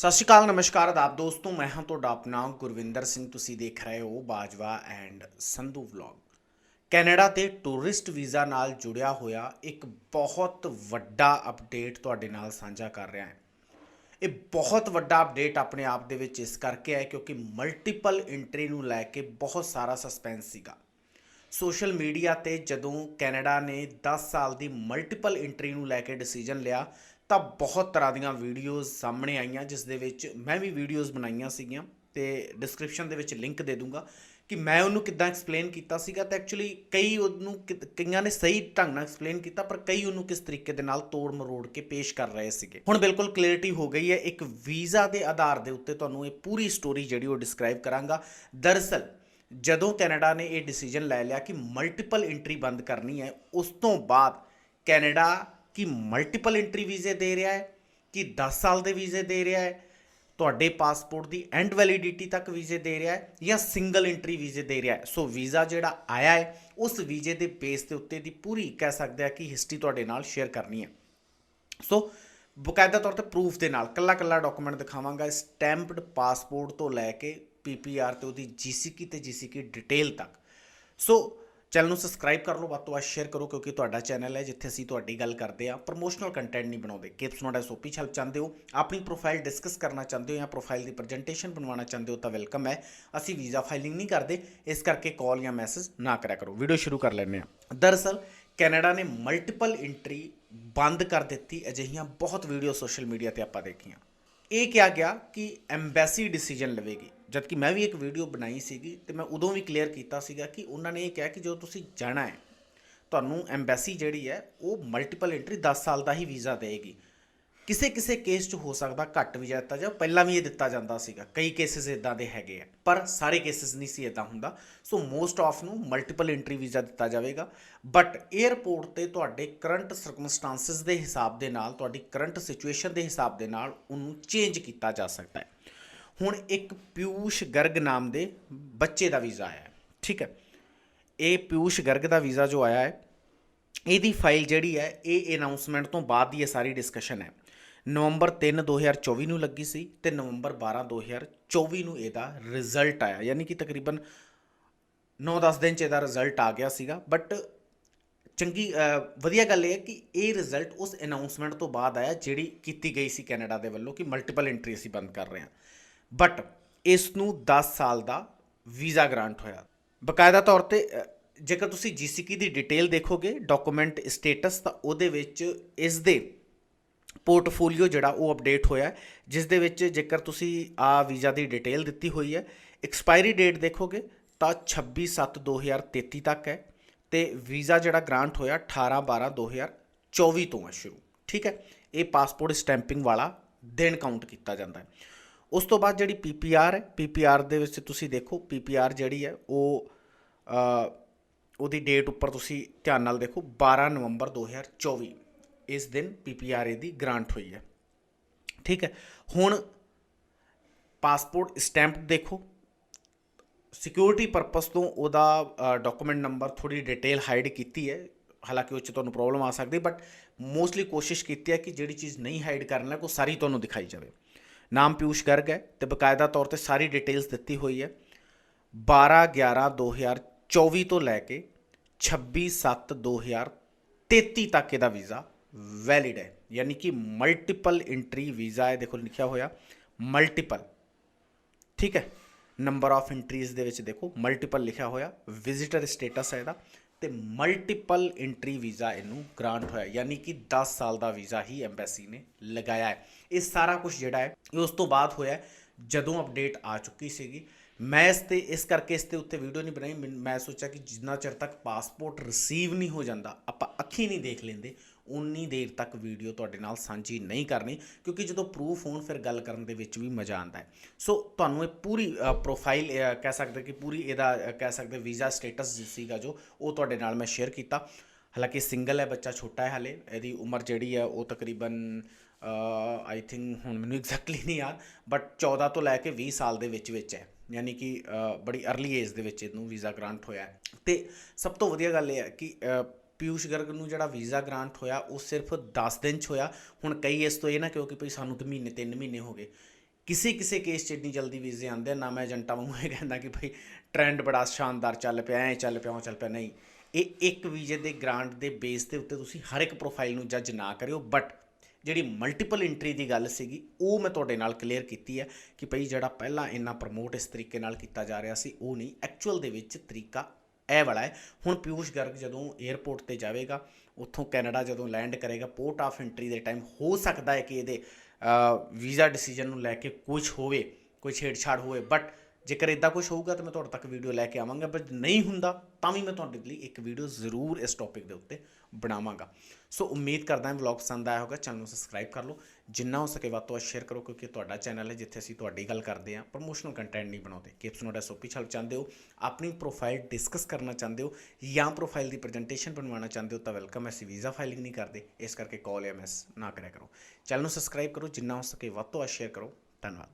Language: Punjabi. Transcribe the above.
ਸਤਿ ਸ਼੍ਰੀ ਅਕਾਲ, ਨਮਸਕਾਰ ਆਦਾਬ ਦੋਸਤੋ, ਮੈਂ ਹਾਂ ਤੁਹਾਡਾ ਆਪਣਾ ਗੁਰਵਿੰਦਰ ਸਿੰਘ, ਤੁਸੀਂ ਦੇਖ ਰਹੇ ਹੋ Bajwa and Sandhu vlog. Canada ਤੇ ਟੂਰਿਸਟ ਵੀਜ਼ਾ ਨਾਲ ਜੁੜਿਆ ਹੋਇਆ ਇੱਕ ਬਹੁਤ ਵੱਡਾ ਅਪਡੇਟ ਤੁਹਾਡੇ ਨਾਲ ਸਾਂਝਾ ਕਰ ਰਿਹਾ ਹਾਂ। ਇਹ ਬਹੁਤ ਵੱਡਾ ਅਪਡੇਟ ਆਪਣੇ ਆਪ ਦੇ ਵਿੱਚ ਇਸ ਕਰਕੇ ਹੈ ਕਿਉਂਕਿ ਮਲਟੀਪਲ ਐਂਟਰੀ ਨੂੰ ਲੈ ਕੇ ਬਹੁਤ ਸਾਰਾ ਸਸਪੈਂਸ ਸੀਗਾ। ਸੋਸ਼ਲ ਮੀਡੀਆ ਤੇ ਜਦੋਂ ਕੈਨੇਡਾ ਨੇ 10 ਸਾਲ ਦੀ ਮਲਟੀਪਲ ਐਂਟਰੀ ਨੂੰ ਲੈ ਕੇ ਡਿਸੀਜਨ ਲਿਆ ਤਾਂ ਬਹੁਤ ਤਰ੍ਹਾਂ ਦੀਆਂ ਵੀਡੀਓਜ਼ ਸਾਹਮਣੇ ਆਈਆਂ, ਜਿਸ ਦੇ ਵਿੱਚ ਮੈਂ ਵੀ ਵੀਡੀਓਜ਼ ਬਣਾਈਆਂ ਸੀਗੀਆਂ ਤੇ ਡਿਸਕ੍ਰਿਪਸ਼ਨ ਦੇ ਵਿੱਚ ਲਿੰਕ ਦੇ ਦੂੰਗਾ ਕਿ ਮੈਂ ਉਹਨੂੰ ਕਿੱਦਾਂ ਐਕਸਪਲੇਨ ਕੀਤਾ ਸੀਗਾ ਤਾਂ ਐਕਚੁਅਲੀ ਕਈ ਉਹਨੂੰ ਕਿ- ਕਈਆਂ ਨੇ ਸਹੀ ਢੰਗ ਨਾਲ ਐਕਸਪਲੇਨ ਕੀਤਾ, ਪਰ ਕਈ ਉਹਨੂੰ ਕਿਸ ਤਰੀਕੇ ਦੇ ਨਾਲ ਤੋੜ ਮਰੋੜ ਕੇ ਪੇਸ਼ ਕਰ ਰਹੇ ਸੀਗੇ। ਹੁਣ ਬਿਲਕੁਲ ਕਲੀਅਰਟੀ ਹੋ ਗਈ ਹੈ, ਇੱਕ ਵੀਜ਼ਾ ਦੇ ਆਧਾਰ ਦੇ ਉੱਤੇ ਤੁਹਾਨੂੰ ਇਹ ਪੂਰੀ ਸਟੋਰੀ ਜਿਹੜੀ ਉਹ ਡਿਸਕ੍ਰਾਈਬ ਕਰਾਂਗਾ। ਦਰਅਸਲ, ਜਦੋਂ ਕੈਨੇਡਾ ਨੇ ਇਹ ਡਿਸੀਜਨ ਲੈ ਲਿਆ ਕਿ ਮਲਟੀਪਲ ਐਂਟਰੀ ਬੰਦ ਕਰਨੀ ਹੈ, ਉਸ ਤੋਂ ਬਾਅਦ ਕੈਨੇਡਾ ਕਿ ਮਲਟੀਪਲ ਐਂਟਰੀ ਵੀਜ਼ੇ ਦੇ ਰਿਹਾ ਹੈ, ਕਿ 10 ਸਾਲ ਦੇ ਵੀਜ਼ੇ ਦੇ ਰਿਹਾ ਹੈ, ਤੁਹਾਡੇ ਪਾਸਪੋਰਟ ਦੀ ਐਂਡ ਵੈਲਿਡਿਟੀ ਤੱਕ ਵੀਜ਼ੇ ਦੇ ਰਿਹਾ ਹੈ ਜਾਂ ਸਿੰਗਲ ਐਂਟਰੀ ਵੀਜ਼ੇ ਦੇ ਰਿਹਾ ਹੈ। ਸੋ ਵੀਜ਼ਾ ਜਿਹੜਾ ਆਇਆ ਹੈ, ਉਸ ਵੀਜ਼ੇ ਦੇ ਬੇਸ ਦੇ ਉੱਤੇ ਦੀ ਪੂਰੀ ਕਹਿ ਸਕਦੇ ਆ ਕਿ ਹਿਸਟਰੀ ਤੁਹਾਡੇ ਨਾਲ ਸ਼ੇਅਰ ਕਰਨੀ ਹੈ। ਸੋ ਬਕਾਇਦਾ ਤੌਰ ਤੇ ਪ੍ਰੂਫ ਦੇ ਨਾਲ ਕੱਲਾ ਕੱਲਾ ਡਾਕੂਮੈਂਟ ਦਿਖਾਵਾਂਗਾ ਸਟੈਂਪਡ ਪਾਸਪੋਰਟ ਤੋਂ ਲੈ ਕੇ ਪੀਪੀਆਰ ਤੇ ਉਹਦੀ ਜੀਸੀਕੀ ਤੇ ਜੀਸੀਕੀ ਡਿਟੇਲ ਤੱਕ। ਸੋ ਚੈਨਲ ਨੂੰ ਸਬਸਕ੍ਰਾਈਬ ਕਰ ਲਓ, ਵੱਧ ਤੋਂ ਵੱਧ ਸ਼ੇਅਰ ਕਰੋ, ਕਿਉਂਕਿ ਤੁਹਾਡਾ ਚੈਨਲ ਹੈ ਜਿੱਥੇ ਅਸੀਂ ਤੁਹਾਡੀ ਗੱਲ ਕਰਦੇ ਆ ਪ੍ਰੋਮੋਸ਼ਨਲ ਕੰਟੈਂਟ ਨਹੀਂ ਬਣਾਉਂਦੇ। ਕਿਪਸ ਨੋਟ ਐਸ ਓਪੀ ਹੈਲਪ ਚਾਹੁੰਦੇ ਹੋ, ਆਪਣੀ ਪ੍ਰੋਫਾਈਲ ਡਿਸਕਸ ਕਰਨਾ ਚਾਹੁੰਦੇ ਹੋ ਜਾਂ ਪ੍ਰੋਫਾਈਲ ਦੀ ਪ੍ਰੈਜੈਂਟੇਸ਼ਨ ਬਣਵਾਉਣਾ ਚਾਹੁੰਦੇ ਹੋ ਤਾਂ ਵੈਲਕਮ ਹੈ। ਅਸੀਂ ਵੀਜ਼ਾ ਫਾਈਲਿੰਗ ਨਹੀਂ ਕਰਦੇ, ਇਸ ਕਰਕੇ ਕਾਲ ਜਾਂ ਮੈਸੇਜ ਨਾ ਕਰਿਆ ਕਰੋ। ਵੀਡੀਓ ਸ਼ੁਰੂ ਕਰ ਲੈਂਦੇ ਹਾਂ। ਦਰਅਸਲ, ਕੈਨੇਡਾ ਨੇ ਮਲਟੀਪਲ ਐਂਟਰੀ ਬੰਦ ਕਰ ਦਿੱਤੀ, ਅਜਿਹੀਆਂ ਬਹੁਤ ਵੀਡੀਓ ਸੋਸ਼ਲ ਮੀਡੀਆ ਤੇ ਆਪਾਂ ਦੇਖੀਆਂ। ਇਹ ਕਿਹਾ ਗਿਆ ਕਿ ਐਮਬੈਸੀ ਡਿਸੀਜਨ ਲਵੇਗੀ। ਜਦ ਕਿ ਮੈਂ ਵੀ ਇੱਕ ਵੀਡੀਓ ਬਣਾਈ ਸੀਗੀ ਤੇ ਮੈਂ ਉਦੋਂ ਵੀ ਕਲੀਅਰ ਕੀਤਾ ਸੀਗਾ ਕਿ ਉਹਨਾਂ ਨੇ ਇਹ ਕਿਹਾ ਕਿ ਜਦੋਂ ਤੁਸੀਂ ਜਾਣਾ ਹੈ, ਤੁਹਾਨੂੰ ਐਮਬੈਸੀ ਜਿਹੜੀ ਹੈ, ਉਹ ਮਲਟੀਪਲ ਐਂਟਰੀ 10 ਸਾਲ ਦਾ ਹੀ ਵੀਜ਼ਾ ਦੇਗੀ ਕਿਸੇ ਕਿਸੇ ਕੇਸ 'ਚ ਹੋ ਸਕਦਾ ਘੱਟ ਵੀਜ਼ਾ ਦਿੱਤਾ ਜਾ ਪਹਿਲਾਂ ਵੀ ਇਹ ਦਿੱਤਾ ਜਾਂਦਾ ਸੀਗਾ। ਕਈ ਕੇਸਿਸ ਇਦਾਂ ਦੇ ਹੈਗੇ ਆ, ਪਰ ਸਾਰੇ ਕੇਸਿਸ ਨਹੀਂ ਸੀ ਇਦਾਂ ਹੁੰਦਾ। ਸੋ ਮੋਸਟ ਆਫ ਨੂੰ ਮਲਟੀਪਲ ਐਂਟਰੀ ਵੀਜ਼ਾ ਦਿੱਤਾ ਜਾਵੇਗਾ। ਬਟ 에ਅਰਪੋਰਟ ਤੇ ਤੁਹਾਡੇ ਕਰੰਟ ਸਰਕਮਸਟੈਂਸਸ ਦੇ ਹਿਸਾਬ ਦੇ ਨਾਲ, ਤੁਹਾਡੀ ਕਰੰਟ ਸਿਚੁਏਸ਼ਨ ਦੇ ਹਿਸਾਬ ਦੇ ਨਾਲ ਉਹਨੂੰ ਚੇਂਜ ਕੀਤਾ ਜਾ ਸਕਦਾ ਹੈ। ਹੁਣ ਇੱਕ ਪਿਊਸ਼ ਗਰਗ ਨਾਮ ਦੇ ਬੱਚੇ ਦਾ ਵੀਜ਼ਾ ਆਇਆ ਹੈ, ਠੀਕ ਹੈ। ਇਹ ਪਿਊਸ਼ ਗਰਗ ਦਾ ਵੀਜ਼ਾ ਜੋ ਆਇਆ ਹੈ, ਇਹਦੀ ਫਾਈਲ ਜਿਹੜੀ ਹੈ, ਇਹ ਅਨਾਉਂਸਮੈਂਟ ਤੋਂ ਬਾਅਦ ਦੀ ਇਹ ਸਾਰੀ ਡਿਸਕਸ਼ਨ ਹੈ। ਨਵੰਬਰ 3 2024 ਨੂੰ ਲੱਗੀ ਸੀ ਤੇ ਨਵੰਬਰ 12 2024 ਨੂੰ ਇਹਦਾ ਰਿਜ਼ਲਟ ਆਇਆ। ਯਾਨੀ ਕਿ ਤਕਰੀਬਨ 9-10 ਦਿਨ ਚ ਇਹਦਾ ਰਿਜ਼ਲਟ ਆ ਗਿਆ ਸੀਗਾ। ਬਟ ਚੰਗੀ ਵਧੀਆ ਗੱਲ ਇਹ ਹੈ ਕਿ ਇਹ ਰਿਜ਼ਲਟ ਉਸ ਅਨਾਉਂਸਮੈਂਟ ਤੋਂ ਬਾਅਦ ਆਇਆ ਜਿਹੜੀ ਕੀਤੀ ਗਈ ਸੀ ਕੈਨੇਡਾ ਦੇ ਵੱਲੋਂ ਕਿ ਮਲਟੀਪਲ ਐਂਟਰੀ ਅਸੀਂ ਬੰਦ ਕਰ ਰਹੇ ਹਾਂ। ਬਟ ਇਸ ਨੂੰ 10 ਸਾਲ ਦਾ ਵੀਜ਼ਾ ਗ੍ਰਾਂਟ ਹੋਇਆ। ਬਕਾਇਦਾ ਤੌਰ ਤੇ ਜੇਕਰ ਤੁਸੀਂ ਜੀਸੀਕੀ ਦੀ ਡਿਟੇਲ ਦੇਖੋਗੇ, ਡਾਕੂਮੈਂਟ ਸਟੇਟਸ, ਤਾਂ ਉਹਦੇ ਵਿੱਚ ਇਸ ਦੇ ਪੋਰਟਫੋਲੀਓ ਜਿਹੜਾ ਉਹ ਅਪਡੇਟ ਹੋਇਆ ਜਿਸ ਦੇ ਵਿੱਚ ਜੇਕਰ ਤੁਸੀਂ ਆ ਵੀਜ਼ਾ ਦੀ ਡਿਟੇਲ ਦਿੱਤੀ ਹੋਈ ਹੈ, ਐਕਸਪਾਇਰੀ ਡੇਟ ਦੇਖੋਗੇ, ਤਾਂ 26/7/2033 ਤੱਕ ਹੈ ਤੇ ਵੀਜ਼ਾ ਜਿਹੜਾ ਗ੍ਰਾਂਟ ਹੋਇਆ 18/12/2024 ਤੋਂ ਹੈ ਸ਼ੁਰੂ। ਠੀਕ ਹੈ? ਇਹ ਪਾਸਪੋਰਟ ਸਟੈਂਪਿੰਗ ਵਾਲਾ ਦਿਨ ਕਾਊਂਟ ਕੀਤਾ ਜਾਂਦਾ ਹੈ। ਉਸ ਤੋਂ ਬਾਅਦ ਜਿਹੜੀ ਪੀਪੀਆਰ ਹੈ ਪੀਪੀਆਰ ਦੇ ਵਿੱਚ ਤੁਸੀਂ ਦੇਖੋ ਪੀਪੀਆਰ ਜਿਹੜੀ ਹੈ, ਉਹ ਉਹਦੀ ਡੇਟ ਉੱਪਰ ਤੁਸੀਂ ਧਿਆਨ ਨਾਲ ਦੇਖੋ 12 ਨਵੰਬਰ 2024 ਇਸ ਦਿਨ ਪੀਪੀਆਰ ਦੀ ਗ੍ਰਾਂਟ ਹੋਈ ਹੈ। ਠੀਕ ਹੈ? ਹੁਣ ਪਾਸਪੋਰਟ ਸਟੈਂਪ ਦੇਖੋ। ਸਿਕਿਉਰਿਟੀ ਪਰਪਸ ਤੋਂ ਉਹਦਾ ਡਾਕੂਮੈਂਟ ਨੰਬਰ ਥੋੜੀ ਡਿਟੇਲ ਹਾਈਡ ਕੀਤੀ ਹੈ। ਹਾਲਾਂਕਿ ਉਹ 'ਚ ਤੁਹਾਨੂੰ ਪ੍ਰੋਬਲਮ ਆ ਸਕਦੀ ਬਟ ਮੋਸਟਲੀ ਕੋਸ਼ਿਸ਼ ਕੀਤੀ ਹੈ ਕਿ ਜਿਹੜੀ ਚੀਜ਼ ਨਹੀਂ ਹਾਈਡ ਕਰਨਾ ਉਹ ਸਾਰੀ ਤੁਹਾਨੂੰ ਦਿਖਾਈ ਜਾਵੇ। ਨਾਮ ਪਿਊਸ਼ ਗਰਗ ਹੈ ਤੇ ਬਕਾਇਦਾ ਤੌਰ ਤੇ ਸਾਰੀ ਡਿਟੇਲਸ ਦਿੱਤੀ ਹੋਈ ਹੈ। 12 11 2024 ਤੋਂ ਲੈ ਕੇ 26 7 2033 ਤੱਕ ਇਹਦਾ ਵੀਜ਼ਾ ਵੈਲਿਡ ਹੈ। ਯਾਨੀ ਕਿ ਮਲਟੀਪਲ ਐਂਟਰੀ ਵੀਜ਼ਾ ਹੈ ਦੇਖੋ ਲਿਖਿਆ ਹੋਇਆ। ਮਲਟੀਪਲ ਠੀਕ ਹੈ? ਨੰਬਰ ਆਫ ਐਂਟਰੀਜ਼ ਦੇ ਵਿੱਚ ਦੇਖੋ ਮਲਟੀਪਲ ਲਿਖਿਆ ਹੋਇਆ। ਵਿਜ਼ਿਟਰ ਸਟੇਟਸ ਹੈ ਇਹਦਾ। ਤੇ ਮਲਟੀਪਲ ਐਂਟਰੀ ਵੀਜ਼ਾ ਇਹਨੂੰ ਗ੍ਰਾਂਟ ਹੋਇਆ, ਯਾਨੀ ਕਿ 10 ਸਾਲ ਦਾ ਵੀਜ਼ਾ ਹੀ ਐਮਬੈਸੀ ਨੇ ਲਗਾਇਆ ਹੈ। ਇਹ ਸਾਰਾ ਕੁਝ ਜਿਹੜਾ ਹੈ, ਇਹ ਉਸ ਤੋਂ ਬਾਅਦ ਹੋਇਆ ਜਦੋਂ ਅਪਡੇਟ ਆ ਚੁੱਕੀ ਸੀਗੀ। ਮੈਂ ਇਸ ਤੇ, ਇਸ ਕਰਕੇ ਇਸ ਤੇ ਉੱਤੇ ਵੀਡੀਓ ਨਹੀਂ ਬਣਾਈ। ਮੈਨ- ਮੈਂ ਸੋਚਿਆ ਕਿ ਜਿੰਨਾ ਚਿਰ ਤੱਕ ਪਾਸਪੋਰਟ ਰਿਸੀਵ ਨਹੀਂ ਹੋ ਜਾਂਦਾ, ਆਪਾਂ ਅੱਖੀ ਨਹੀਂ ਦੇਖ ਲੈਂਦੇ। ਉਨੀ ਦੇਰ ਤੱਕ ਵੀਡੀਓ ਤੁਹਾਡੇ ਨਾਲ ਸਾਂਝੀ ਨਹੀਂ ਕਰਨੀ, ਕਿਉਂਕਿ ਜਦੋਂ ਪ੍ਰੂਫ ਹੋਣ, ਫਿਰ ਗੱਲ ਕਰਨ ਦੇ ਵਿੱਚ ਵੀ ਮਜ਼ਾ ਆਉਂਦਾ ਹੈ। ਸੋ ਤੁਹਾਨੂੰ ਇਹ ਪੂਰੀ ਪ੍ਰੋਫਾਈਲ ਕਹਿ ਸਕਦੇ ਕਿ ਪੂਰੀ ਇਹਦਾ ਕਹਿ ਸਕਦੇ ਵੀਜ਼ਾ ਸਟੇਟਸ ਸੀਗਾ ਜੋ, ਉਹ ਤੁਹਾਡੇ ਨਾਲ ਮੈਂ ਸ਼ੇਅਰ ਕੀਤਾ। ਹਾਲਾਂਕਿ ਸਿੰਗਲ ਹੈ, ਬੱਚਾ ਛੋਟਾ ਹੈ ਹਲੇ, ਇਹਦੀ ਉਮਰ ਜਿਹੜੀ ਹੈ, ਉਹ ਤਕਰੀਬਨ ਆਈ ਥਿੰਕ ਹੁਣ ਮੈਨੂੰ ਐਗਜ਼ੈਕਟਲੀ ਨਹੀਂ ਯਾਦ ਬਟ 14 ਤੋਂ ਲੈ ਕੇ 20 ਸਾਲ ਦੇ ਵਿੱਚ ਵਿੱਚ ਹੈ। ਯਾਨੀ ਕਿ ਬੜੀ ਅਰਲੀ ਏਜ ਦੇ ਵਿੱਚ ਇਹਨੂੰ ਵੀਜ਼ਾ ਗ੍ਰਾਂਟ ਹੋਇਆ ਹੈ। ਤੇ ਸਭ ਤੋਂ ਵਧੀਆ ਗੱਲ ਇਹ ਹੈ ਕਿ ਪਿਊਸ਼ ਗਰਗ ਨੂੰ ਜਿਹੜਾ ਵੀਜ਼ਾ ਗ੍ਰਾਂਟ ਹੋਇਆ, ਉਹ ਸਿਰਫ 10 ਦਿਨ ਚ ਹੋਇਆ। ਹੁਣ ਕਈ ਇਸ ਤੋਂ ਇਹ ਨਾ ਕਿਉਂਕਿ ਭਈ ਸਾਨੂੰ ਤਾਂ ਮਹੀਨੇ 3 ਮਹੀਨੇ ਹੋ ਗਏ। ਕਿਸੇ ਕਿਸੇ ਕੇਸ 'ਚ ਇੰਨੀ ਜਲਦੀ ਵੀਜ਼ੇ ਆਉਂਦੇ ਨਾ ਮੈਂ ਏਜੰਟਾਂ ਵਾਂਗੂ ਇਹ ਕਹਿੰਦਾ ਕਿ ਭਾਈ ਟ੍ਰੈਂਡ ਬੜਾ ਸ਼ਾਨਦਾਰ ਚੱਲ ਪਿਆ, ਐ ਚੱਲ ਪਿਆ ਉਹ ਚੱਲ ਪਿਆ। ਨਹੀਂ, ਇਹ ਇੱਕ ਵੀਜ਼ੇ ਦੇ ਗ੍ਰਾਂਟ ਦੇ ਬੇਸ ਦੇ ਉੱਤੇ ਤੁਸੀਂ ਹਰ ਇੱਕ ਪ੍ਰੋਫਾਈਲ ਨੂੰ ਜੱਜ ਨਾ ਕਰਿਓ। ਬਟ ਜਿਹੜੀ ਮਲਟੀਪਲ ਐਂਟਰੀ ਦੀ ਗੱਲ ਸੀਗੀ, ਉਹ ਮੈਂ ਤੁਹਾਡੇ ਨਾਲ ਕਲੀਅਰ ਕੀਤੀ ਹੈ ਕਿ ਭਈ ਜਿਹੜਾ ਪਹਿਲਾਂ ਇੰਨਾ ਪ੍ਰਮੋਟ ਇਸ ਤਰੀਕੇ ਨਾਲ ਕੀਤਾ ਜਾ ਰਿਹਾ ਸੀ, ਉਹ ਨਹੀਂ ਐਕਚੁਅਲ ਦੇ ਵਿੱਚ ਤਰੀਕਾ ਇਹ ਵਾਲਾ ਹੈ। ਹੁਣ ਪਿਊਸ਼ ਗਰਗ ਜਦੋਂ 에ਅਰਪੋਰਟ ਤੇ ਜਾਵੇਗਾ, ਉੱਥੋਂ ਕੈਨੇਡਾ ਜਦੋਂ ਲੈਂਡ ਕਰੇਗਾ ਪੋਰਟ ਆਫ ਐਂਟਰੀ ਦੇ ਟਾਈਮ ਹੋ ਸਕਦਾ ਹੈ ਕਿ ਇਹਦੇ ਵੀਜ਼ਾ ਡਿਸੀਜਨ ਨੂੰ ਲੈ ਕੇ ਕੁਝ ਹੋਵੇ ਕੋਈ ਛੇੜਛਾੜ ਹੋਵੇ ਬਟ ਜੇਕਰ ਇਦਾਂ ਕੁਝ ਹੋਊਗਾ ਤਾਂ ਮੈਂ ਤੁਹਾਡੇ ਤੱਕ ਵੀਡੀਓ ਲੈ ਕੇ ਆਵਾਂਗਾ ਬਟ ਨਹੀਂ ਹੁੰਦਾ ਤਾਂ ਵੀ ਮੈਂ ਤੁਹਾਡੇ ਲਈ ਇੱਕ ਵੀਡੀਓ ਜ਼ਰੂਰ ਇਸ ਟੌਪਿਕ ਦੇ ਉੱਤੇ ਬਣਾਵਾਂਗਾ। ਸੋ ਉਮੀਦ ਕਰਦਾ ਹਾਂ ਵਲੌਗ ਪਸੰਦ ਆਇਆ ਹੋਗਾ ਚੈਨਲ ਨੂੰ ਸਬਸਕ੍ਰਾਈਬ ਕਰ ਲਓ। ਜਿੰਨਾ ਹੋ ਸਕੇ ਵੱਧ ਤੋਂ ਵੱਧ ਸ਼ੇਅਰ ਕਰੋ, ਕਿਉਂਕਿ ਤੁਹਾਡਾ ਚੈਨਲ ਹੈ, ਜਿੱਥੇ ਅਸੀਂ ਤੁਹਾਡੀ ਗੱਲ ਕਰਦੇ ਹਾਂ। ਪ੍ਰੋਮੋਸ਼ਨਲ ਕੰਟੈਂਟ ਨਹੀਂ ਬਣਾਉਂਦੇ। ਕਿ ਤੁਸੀਂ ਤੁਹਾਡਾ ਸੋਪੀ ਛਲ ਚਾਹੁੰਦੇ ਹੋ, ਆਪਣੀ ਪ੍ਰੋਫਾਈਲ ਡਿਸਕਸ ਕਰਨਾ ਚਾਹੁੰਦੇ ਹੋ, ਜਾਂ ਪ੍ਰੋਫਾਈਲ ਦੀ ਪ੍ਰੈਜੈਂਟੇਸ਼ਨ ਬਣਵਾਉਣਾ ਚਾਹੁੰਦੇ ਹੋ, ਤਾਂ ਵੈਲਕਮ ਅਸੀਂ ਵੀਜ਼ਾ ਫਾਈਲਿੰਗ ਨਹੀਂ ਕਰਦੇ। ਇਸ ਕਰਕੇ ਕਾਲ ਜਾਂ ਮੈਸ ਨਾ ਕਰਿਆ ਕਰੋ। ਚੈਨਲ ਨੂੰ ਸਬਸਕ੍ਰਾਈਬ ਕਰੋ, ਜਿੰਨਾ ਹੋ ਸਕੇ ਵੱਧ ਤੋਂ ਵੱਧ ਸ਼ੇਅਰ ਕਰੋ। ਧੰਨਵਾਦ।